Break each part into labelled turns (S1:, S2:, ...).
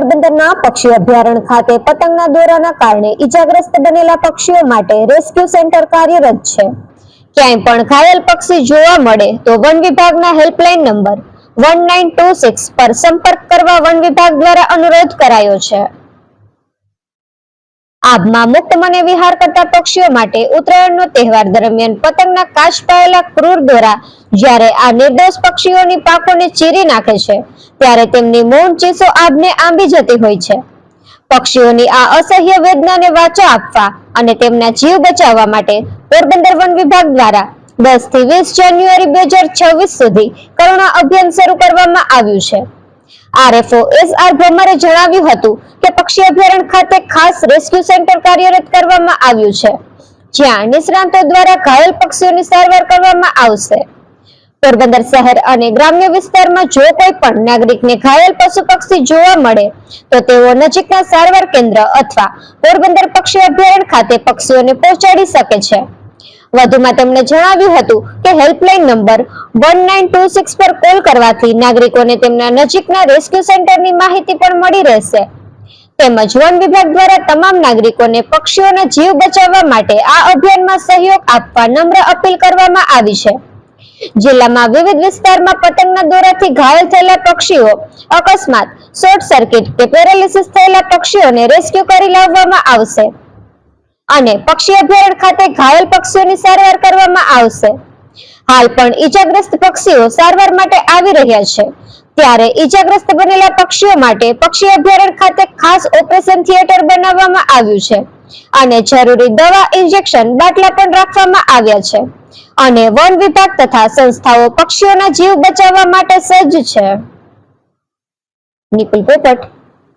S1: પોરબંદરના પક્ષી અભયારણ્ય ખાતે પતંગના દોરાના કારણે ઈજાગ્રસ્ત બનેલા પક્ષીઓ માટે રેસ્ક્યુ સેન્ટર કાર્યરત છે. ક્યાંય પણ ઘાયલ પક્ષી જોવા મળે તો વન વિભાગના હેલ્પલાઇન નંબર વન પર સંપર્ક કરવા વન વિભાગ દ્વારા અનુરોધ કરાયો છે. આબમાં મુક્ત મને વિહાર કરતા પક્ષીઓ માટે ઉત્તરાયણનો તહેવાર દરમિયાન પતંગના કાચ પાયેલા ક્રૂર દોરા જ્યારે આ નિર્દોષ પક્ષીઓની પાકોને ચીરી નાખે છે, ત્યારે તેમની મૌન ચીસો આભને આંબી જતી હોય છે. પક્ષીઓની આ અસહ્ય વેદનાને વાચો આપવા અને તેમના જીવ બચાવવા માટે પોરબંદર વન વિભાગ દ્વારા દસથી વીસ જાન્યુઆરી બે હજાર છવ્વીસ સુધી કરુણા અભિયાન શરૂ કરવામાં આવ્યું છે. આરએફઓ એસ આર ભમરે જણાવ્યું હતું કે પક્ષી અભયારણ્ય ખાતે ખાસ રેસ્ક્યુ સેન્ટર કાર્યરત કરવામાં આવ્યું છે, જ્યાં નિષ્ણાંતો દ્વારા ઘાયલ પક્ષીઓની સારવાર કરવામાં આવશે. પોરબંદર શહેર અને ગ્રામ્ય વિસ્તારમાં જો કોઈ પણ નાગરિકને ઘાયલ પશુ પક્ષી જોવા મળે, તો તેઓ નજીકના સારવાર કેન્દ્ર અથવા પોરબંદર પક્ષી અભયારણ્ય ખાતે પક્ષીઓને પહોંચાડી શકે છે. વધુમાં તેમણે જણાવ્યું હતું કે હેલ્પલાઇન નંબર વન પર કોલ કરવાથી નાગરિકોને તેમના નજીકના રેસ્ક્યુ સેન્ટરની માહિતી પણ મળી રહેશે. તેમજ વન વિભાગ દ્વારા તમામ નાગરિકોને પક્ષીઓના જીવ બચાવવા માટે આ અભિયાનમાં સહયોગ આપવા નમ્ર અપીલ કરવામાં આવી છે. જિલ્લામાં વિવિધ વિસ્તારમાં પતંગના દોરાથી ઘાયલ થયેલા પક્ષીઓ અકસ્માત, શોર્ટ સર્કિટ કે પેરાલિસિસ થયેલા પક્ષીઓને રેસ્ક્યુ કરી લાવવામાં આવશે. અને પક્ષી અભયારણ્ય ખાતે ઘાયલ પક્ષીઓની સારવાર કરવામાં આવશે. હાલ પણ ઈજાગ્રસ્ત પક્ષીઓ સારવાર માટે આવી રહ્યા છે. ત્યારે ઈજાગ્રસ્ત બનેલા પક્ષીઓ માટે પક્ષી અભયારણ્ય ખાતે ખાસ ઓપરેશન થિયેટર બનાવવામાં આવ્યું છે. અને જરૂરી દવા ઇન્જેક્શન બાટલા પણ રાખવામાં આવ્યા છે. અને વન વિભાગ તથા સંસ્થાઓ પક્ષીઓના જીવ બચાવવા માટે સજ્જ છે. નિકુલ પોપટ,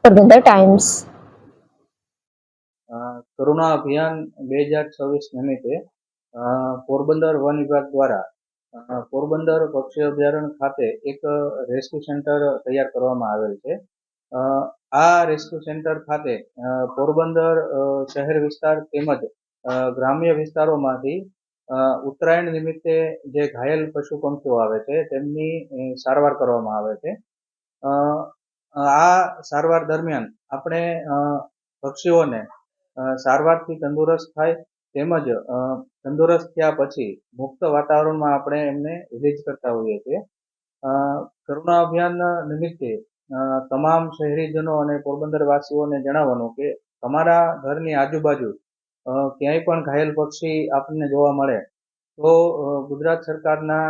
S1: પોરબંદર ટાઈમ્સ
S2: કરુણા અભિયાન બે હજાર છવ્વીસ નિમિત્તે પોરબંદર વન વિભાગ દ્વારા પોરબંદર પક્ષી અભયારણ્ય ખાતે એક રેસ્ક્યુ સેન્ટર તૈયાર કરવામાં આવેલ છે. આ રેસ્ક્યુ સેન્ટર ખાતે પોરબંદર શહેર વિસ્તાર તેમજ ગ્રામ્ય વિસ્તારોમાંથી ઉત્તરાયણ નિમિત્તે જે ઘાયલ પશુ પંખીઓ આવે છે તેમની સારવાર કરવામાં આવે છે. આ સારવાર દરમિયાન આપણે પક્ષીઓને સારવારથી તંદુરસ્ત થાય તેમજ તંદુરસ્ત થયા પછી મુક્ત વાતાવરણમાં આપણે એમને રિલીઝ કરતા હોઈએ છીએ. કરુણા અભિયાન નિમિત્તે તમામ શહેરીજનો અને પોરબંદરવાસીઓને જણાવવાનું કે તમારા ઘરની આજુબાજુ ક્યાંય પણ ઘાયલ પક્ષી આપણને જોવા મળે, તો ગુજરાત સરકારના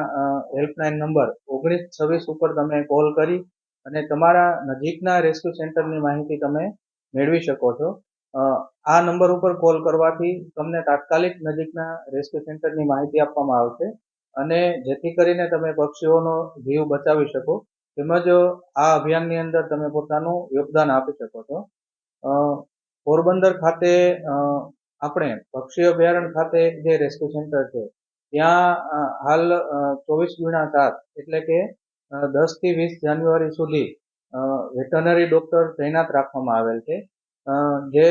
S2: હેલ્પલાઇન નંબર ઓગણીસ છવ્વીસ ઉપર તમે કોલ કરી અને તમારા નજીકના રેસ્ક્યુ સેન્ટરની માહિતી તમે મેળવી શકો છો. આ નંબર ઉપર કોલ કરવાથી તમને તાત્કાલિક નજીકના રેસ્ક્યુ સેન્ટરની માહિતી આપવામાં આવશે અને જેથી કરીને તમે પક્ષીઓનો જીવ બચાવી શકો તેમજ આ અભિયાનની અંદર તમે પોતાનું યોગદાન આપી શકો છો. પોરબંદર ખાતે આપણે પક્ષી અભયારણ્ય ખાતે જે રેસ્ક્યુ સેન્ટર છે, ત્યાં હાલ ચોવીસ ગુણા સાત એટલે કે દસથી વીસ જાન્યુઆરી સુધી વેટરનરી ડૉક્ટર તૈનાત રાખવામાં આવેલ છે. જે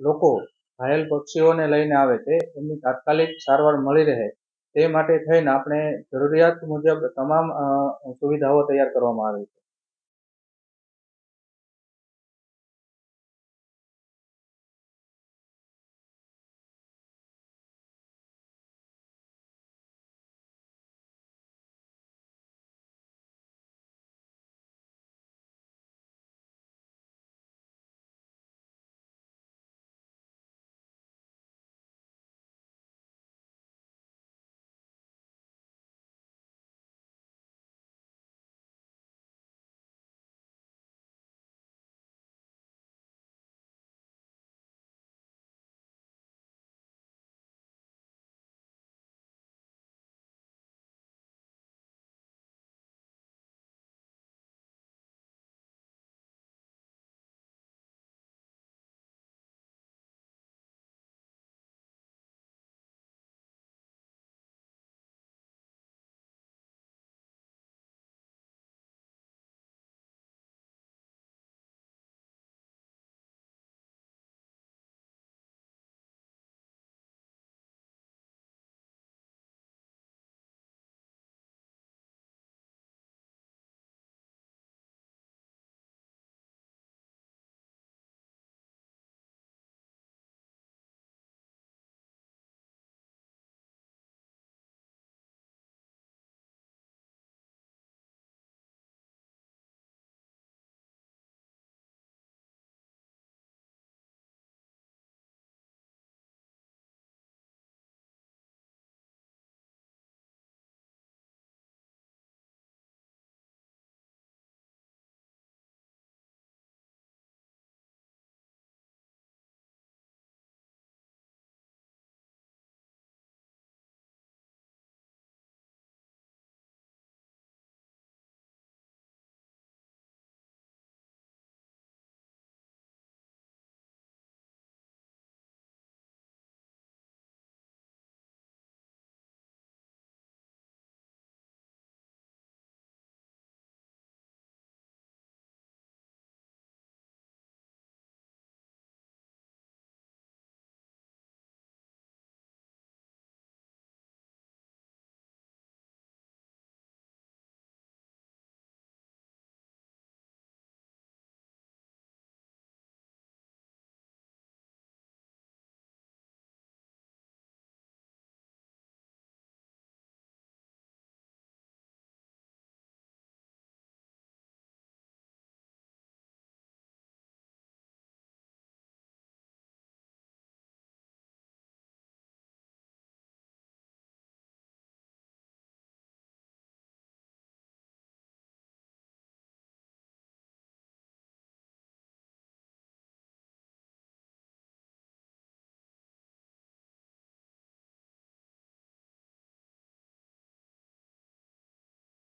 S2: લોકો ઘાયલ પક્ષીઓને લઈને આવે છે, એમની તાત્કાલિક સારવાર મળી રહે તે માટે થઈને આપણે જરૂરિયાત મુજબ તમામ સુવિધાઓ તૈયાર કરવામાં આવી છે.